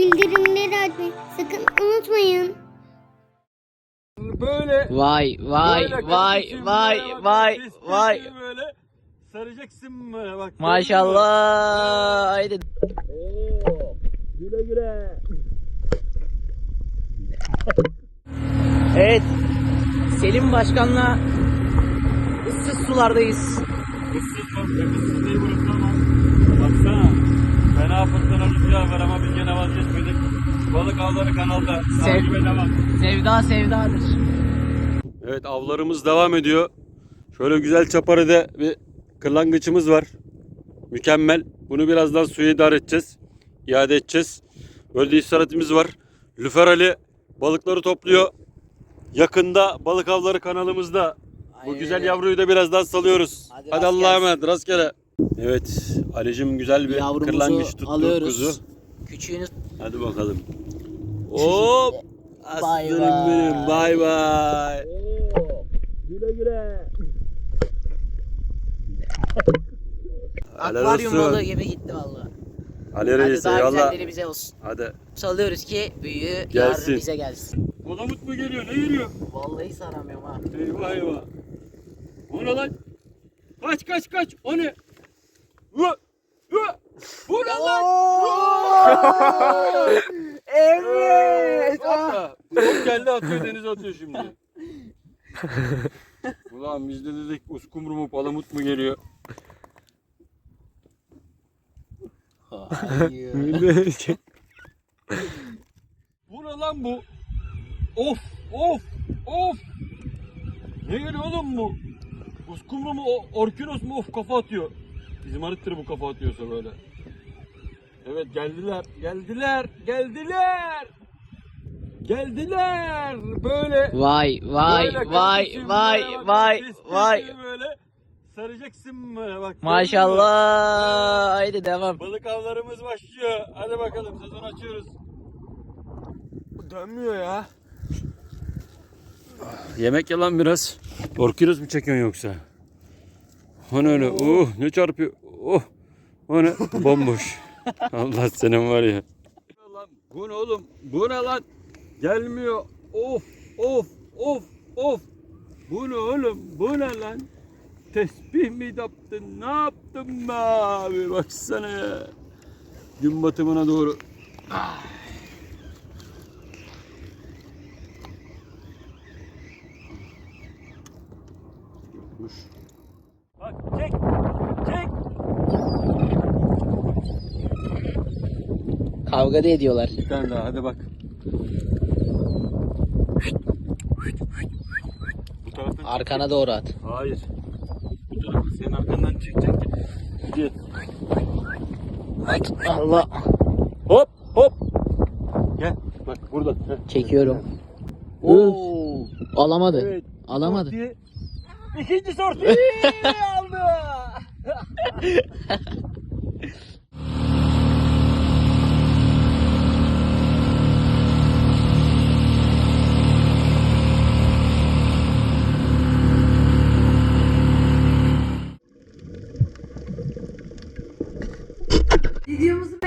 bildirimleri açmayı sakın unutmayın. Böyle Vay vay böyle vay kardeşim, vay böyle bak, vay vay. böyle saracaksın böyle bak. Maşallah. Haydi. Oo, güle güle. Evet. Selim Başkan'la ıssız sulardayız. Issız bak, ıssız değil burası ama. Baksana. Fena fırtına rüzgar var ama biz gene vazgeçmedik. Balık avları kanalda. Sev- Takip devam. Sevda sevdadır. Evet avlarımız devam ediyor. Şöyle güzel çaparıda bir kırlangıçımız var. Mükemmel. Bunu birazdan suya idare edeceğiz. İade edeceğiz. Böyle de istirahatimiz var. Lüfer Ali balıkları topluyor. Yakında balık avları kanalımızda. Bu Aynen güzel öyle. yavruyu da birazdan salıyoruz. Hadi Hadi, rast Allah'a gelsin. emanet rastgele. Evet Ali'cim güzel bir Yavrumuzu kırlangıç tuttu alıyoruz. kuzu. Küçüğünü Hadi bakalım. Hop. Bay Aslanım bay. benim. Bay bay. Güle güle. Helal akvaryum olsun. gibi gitti valla. Ali Hadi Reis daha eyvallah. güzelleri bize olsun. Hadi. Salıyoruz ki büyüğü Gelsin. yarın bize gelsin. Palamut mu geliyor? Ne geliyor? Vallahi saramıyorum ha. Eyvah eyvah. O ne lan? Kaç kaç kaç. O ne? Bu ne lan? evet. Hoppa. Top geldi atıyor denize atıyor şimdi. Ulan biz de dedik uskumru mu palamut mu geliyor? Bu ne lan bu? Of of of. Ne geliyor oğlum bu? Uskumru mu orkinos mu of kafa atıyor. Bizim arıttır bu kafa atıyorsa böyle. Evet geldiler geldiler geldiler. Geldiler böyle. Vay vay böyle vay vay böyle vay vay. Böyle saracaksın böyle bak. Maşallah. Haydi devam. Balık avlarımız başlıyor. Hadi bakalım sezon açıyoruz. Dönmüyor ya. Yemek yalan biraz. Orkinos mu çekiyorsun yoksa? O ne öyle? Oh ne çarpıyor? Oh. O ne? Bomboş. Allah senin var ya. Bu ne oğlum? Bu ne lan? Gelmiyor. Of of of of. Bu ne oğlum? Bu ne lan? Tesbih mi yaptın? Ne yaptın be abi? Baksana ya. Gün batımına doğru. Ah. Yokmuş. Kavga da ediyorlar. Bir tane daha hadi bak. Bu taraftan Arkana doğru at. Hayır. Bu tarafı senin arkandan çekecek. Git. Allah. Hop hop. Gel bak burada. Heh. Çekiyorum. Oo. Alamadı. Evet. Alamadı. Sorti. İkinci sorti aldı. Videomuzu